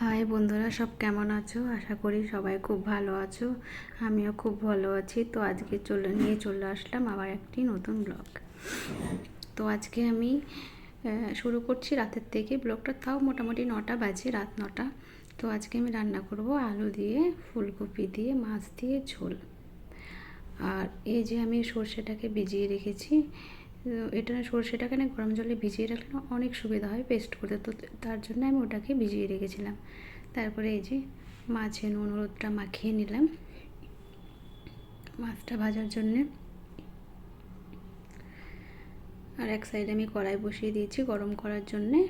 High বন্ধুরা, সব কেমন আছো? আশা করি সবাই খুব ভালো আছো। আমিও খুব ভালো আছি। তো আজকে চলে, নিয়ে চলে আসলাম আবার একটি নতুন ব্লগ তো আজকে আমি শুরু করছি রাতের থেকে। ব্লগটা তাও মোটামুটি নটা বাজে, রাত নটা। তো আজকে আমি রান্না করব আলু দিয়ে, ফুলকপি দিয়ে, মাছ দিয়ে ঝোল। আর এই যে আমি সর্ষেটাকে ভিজিয়ে রেখেছি এটা সর্ষেটাকে না গরম জলে ভিজিয়ে রাখলে অনেক সুবিধা হয় পেস্ট করতে। তো তার জন্য আমি ওটাকে ভিজিয়ে রেখেছিলাম। তারপরে এই যে মাছে নুন, হলুদটা মাখিয়ে নিলাম। মাছটা ভাজার জন্যে আর এক সাইডে আমি কড়াই বসিয়ে দিয়েছি গরম করার জন্যে।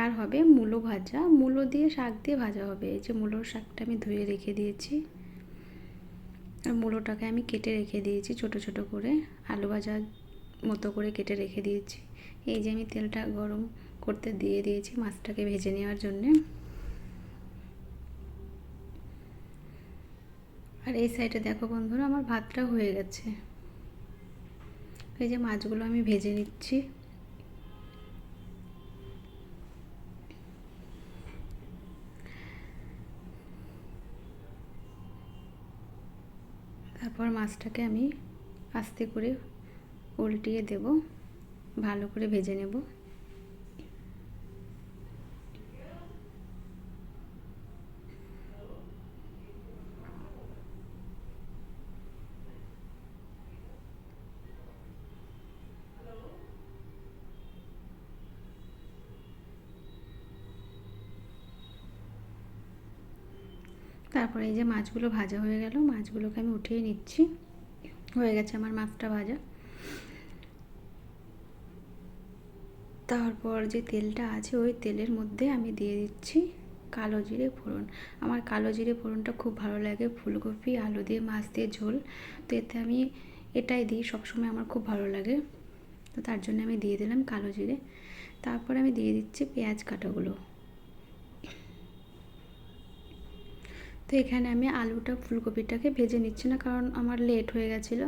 আর হবে মূলো ভাজা। মূলো দিয়ে শাক দিয়ে ভাজা হবে। এই যে মূলোর শাকটা আমি ধুয়ে রেখে দিয়েছি। আর মূলোটাকে আমি কেটে রেখে দিয়েছি ছোট ছোট করে, আলু ভাজার মতো করে কেটে রেখে দিয়েছি। এই যে আমি তেলটা গরম করতে দিয়ে দিয়েছি মাছটাকে ভেজে নেওয়ার জন্যে। আর এই সাইডে দেখো বন্ধুরা, আমার ভাতটা হয়ে গেছে। এই যে মাছগুলো আমি ভেজে নিচ্ছি। তারপর মাছটাকে আমি আস্তে করে উল্টিয়ে দেব ভালো করে ভেজে নেব। তারপরে এই যে মাছগুলো ভাজা হয়ে গেল, মাছগুলোকে আমি উঠিয়ে নিচ্ছি। হয়ে গেছে আমার মাছটা ভাজা। তারপর যে তেলটা আছে, ওই তেলের মধ্যে আমি দিয়ে দিচ্ছি কালো জিরে ফোড়ন। আমার কালো জিরে ফোড়নটা খুব ভালো লাগে, ফুলকপি, আলু দিয়ে মাছ দিয়ে ঝোল। তো এতে আমি এটাই দিই, সবসময় আমার খুব ভালো লাগে। তো তার জন্য আমি দিয়ে দিলাম কালো জিরে। তারপর আমি দিয়ে দিচ্ছি পেঁয়াজ কাটাগুলো। তো এখানে আমি আলুটা, ফুলকপিটাকে ভেজে নিচ্ছি না কারণ আমার লেট হয়ে গেছিল।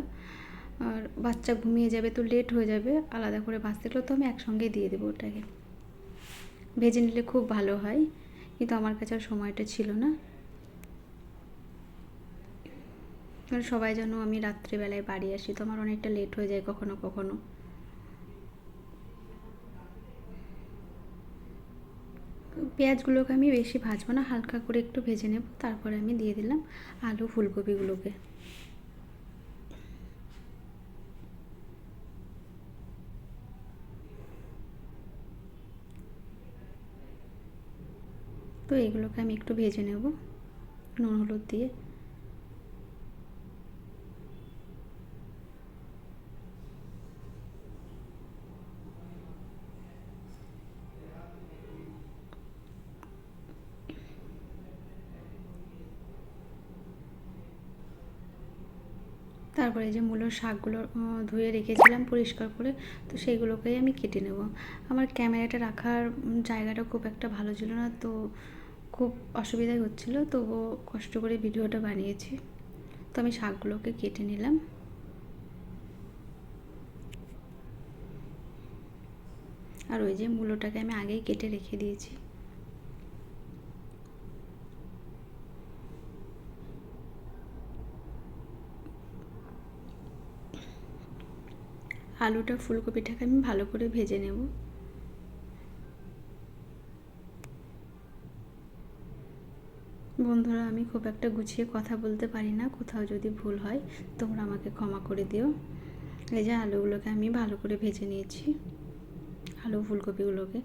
আর বাচ্চা ঘুমিয়ে যাবে তো লেট হয়ে যাবে। আলাদা করে ভাজতে গেলেও তো আমি একসঙ্গে দিয়ে দেবো ওটাকে। ভেজে নিলে খুব ভালো হয়, কিন্তু আমার কাছে আর সময়টা ছিল না। সবাই যেন আমি রাত্রিবেলায় বাড়ি আসি, তো আমার অনেকটা লেট হয়ে যায় কখনো কখনো। পেঁয়াজগুলোকে আমি বেশি ভাজবো না, হালকা করে একটু ভেজে নেব, তারপরে আমি দিয়ে দিলাম আলু ফুলকপিগুলোকে। তো এগুলোকে আমি একটু ভেজে নেব, নুন হলুদ দিয়ে। তারপরে যে মূলোর শাকগুলো ধুয়ে রেখেছিলাম পরিষ্কার করে, তো সেইগুলোকেই আমি কেটে নেব। আমার ক্যামেরাটা রাখার জায়গাটা খুব একটা ভালো ছিল না, তো খুব অসুবিধাই হচ্ছিল, তবুও কষ্ট করে ভিডিওটা বানিয়েছি। তো আমি শাকগুলোকে কেটে নিলাম। আর ওই যে মূলোটাকে আমি আগেই কেটে রেখে দিয়েছি। আলুটা ফুলকপিটাকে আমি ভালো করে ভেজে নেব। বন্ধুরা, আমি খুব একটা গুছিয়ে কথা বলতে পারি না, কোথাও যদি ভুল হয়, তোমরা আমাকে ক্ষমা করে দিও। এই যে আলুগুলোকে আমি ভালো করে ভেজে নিয়েছি, আলু ফুলকপিগুলোকে।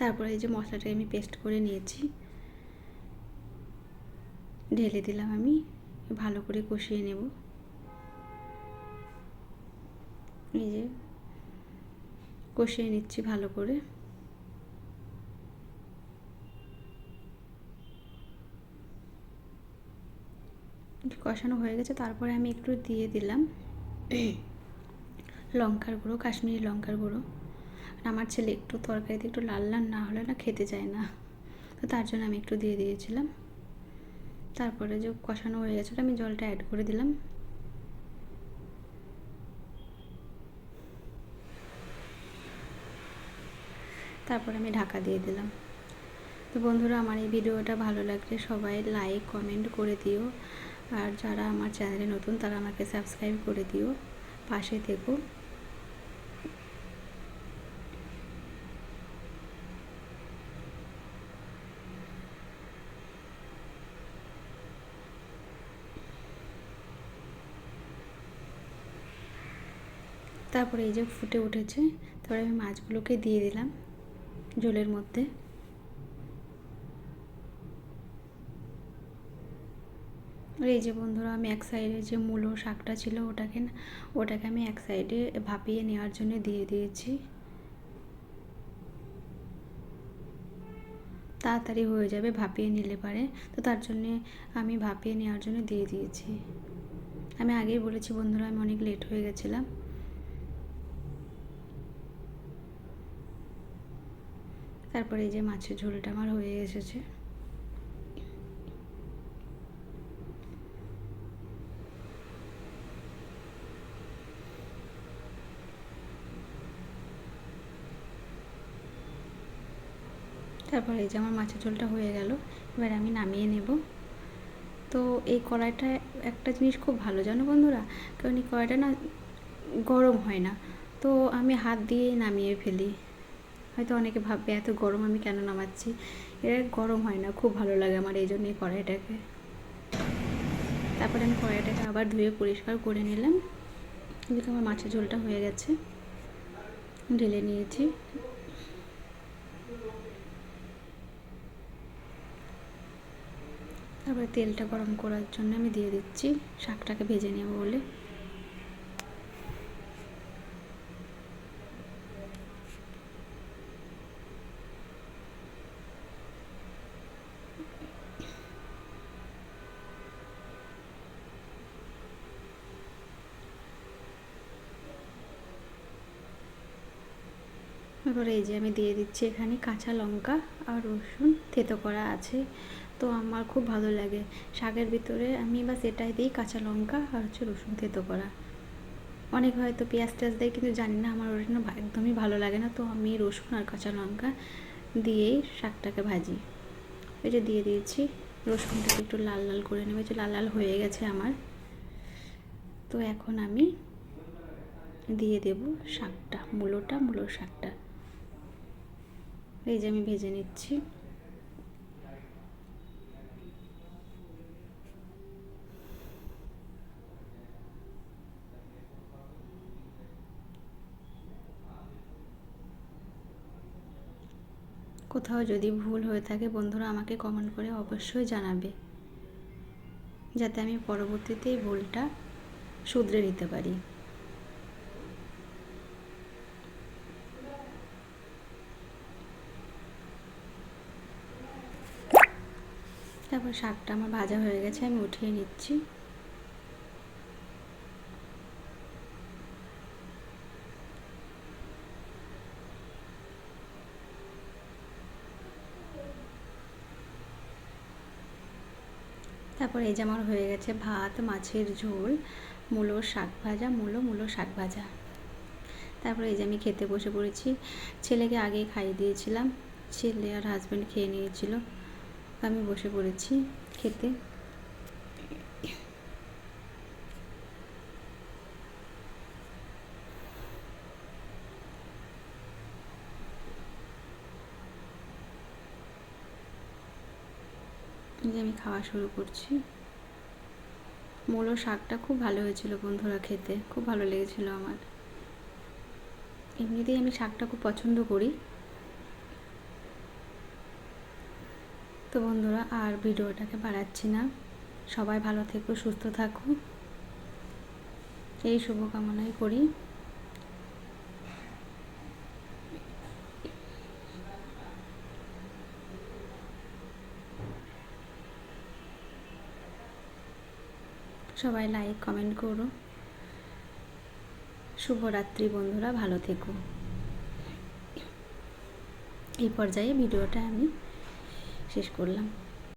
তারপরে এই যে মশলাটা আমি পেস্ট করে নিয়েছি। ঢেলে দিলাম আমি, ভালো করে কষিয়ে নেব। এই যে কষিয়ে নিচ্ছি ভালো করে। কষানো হয়ে গেছে, তারপরে আমি একটু দিয়ে দিলাম লঙ্কার গুঁড়ো, কাশ্মীরি লঙ্কার গুঁড়ো। আর আমার ছেলে একটু তরকারিতে একটু লাল লাল না হলে না খেতে চায় না। তো তার জন্য আমি একটু দিয়ে দিয়েছিলাম। তারপরে যে কষানো হয়ে গেছিল আমি জলটা অ্যাড করে দিলাম। তারপর আমি ঢাকা দিয়ে দিলাম। তো বন্ধুরা, আমার এই ভিডিওটা ভালো লাগলে সবাই লাইক কমেন্ট করে দিও। আর যারা আমার চ্যানেলে নতুন, তারা আমাকে সাবস্ক্রাইব করে দিও। পাশে থেকো। তারপরে এই যে ফুটে উঠেছে, তারপরে আমি মাছগুলোকে দিয়ে দিলাম জলের মধ্যে। এই যে বন্ধুরা, আমি এক সাইডে যে মূলো শাকটা ছিল ওটাকে না, ওটাকে আমি এক সাইডে ভাপিয়ে নেওয়ার জন্য দিয়ে দিয়েছি। তাড়াতাড়ি হয়ে যাবে ভাপিয়ে নিলে পারে, তো তার জন্যে আমি ভাপিয়ে নেওয়ার জন্য দিয়ে দিয়েছি। আমি আগেই বলেছি বন্ধুরা, আমি অনেক লেট হয়ে গেছিলাম। তারপরে এই যে মাছের ঝোলটা আমার হয়ে এসেছে। তারপরে এই যে আমার মাছের ঝোলটা হয়ে গেল, এবার আমি নামিয়ে নেব। তো এই কড়াইটা একটা জিনিস খুব ভালো, জানো বন্ধুরা? কারণ এই কড়াইটা না গরম হয় না। তো আমি হাত দিয়েই নামিয়ে ফেলি। হয়তো অনেকে ভাববে, এত গরম আমি কেন নামাচ্ছি? এটা গরম হয় না, খুব ভালো লাগে আমার এই জন্য এই কড়াইটাকে। তারপরে আমি কড়াইটাকে আবার ধুয়ে পরিষ্কার করে নিলাম। এদিকে আমার মাছের ঝোলটা হয়ে গেছে। ঢেলে নিয়েছি। তারপরে তেলটা গরম করার জন্য আমি দিয়ে দিচ্ছি শাকটাকে ভেজে নেব বলে। এবারে এই যে আমি দিয়ে দিচ্ছি এখানে কাঁচা লঙ্কা আর রসুন, থেতো করা আছে। তো আমার খুব ভালো লাগে। শাকের ভিতরে আমি বাস এটাই দিই, কাঁচা লঙ্কা আর হচ্ছে রসুন, থেতো করা। অনেক হয়তো পেঁয়াজ টেয়াজ দেয়, কিন্তু জানি না, আমার ওটা একদমই ভালো লাগে না। তো আমি রসুন আর কাঁচা লঙ্কা দিয়েই শাকটাকে ভাজি। ওই যে দিয়ে দিয়েছি। রসুনটাকে একটু লাল লাল করে নেবে। যে লাল লাল হয়ে গেছে আমার। তো এখন আমি দিয়ে দেব শাকটা, মূলোটা, মূলোর শাকটা। এই যে আমি ভেজে নিচ্ছি। কোথাও যদি ভুল হয়ে থাকে, বন্ধুরা আমাকে কমেন্ট করে অবশ্যই জানাবে, যাতে আমি পরবর্তীতে এই ভুলটা শুধরে নিতে পারি। তারপর শাকটা আমার ভাজা হয়ে গেছে, আমি উঠিয়ে নিচ্ছি। তারপর এই যে আমার হয়ে গেছে ভাত, মাছের ঝোল, মূলো শাক ভাজা, মূলো মূলো শাক ভাজা। তারপরে এই যে আমি খেতে বসে পড়েছি। ছেলেকে আগেই খাইয়ে দিয়েছিলাম। ছেলে আর হাজব্যান্ড খেয়ে নিয়েছিল। আমি বসে পড়েছি খেতে। যে আমি খাওয়া শুরু করছি। মূলো শাকটা খুব ভালো হয়েছিল বন্ধুরা খেতে, খুব ভালো লেগেছিল আমার। এমনিতেই আমি শাকটা খুব পছন্দ করি। তো বন্ধুরা, আর ভিডিওটাকে বাড়াচ্ছি না। সবাই ভালো থেকো, সুস্থ থাকো। এই শুভকামনাই করি। সবাই লাইক কমেন্ট করো। শুভরাত্রি বন্ধুরা, ভালো থেকো। এই পর্যায়ে ভিডিওটা আমি শেষ করলাম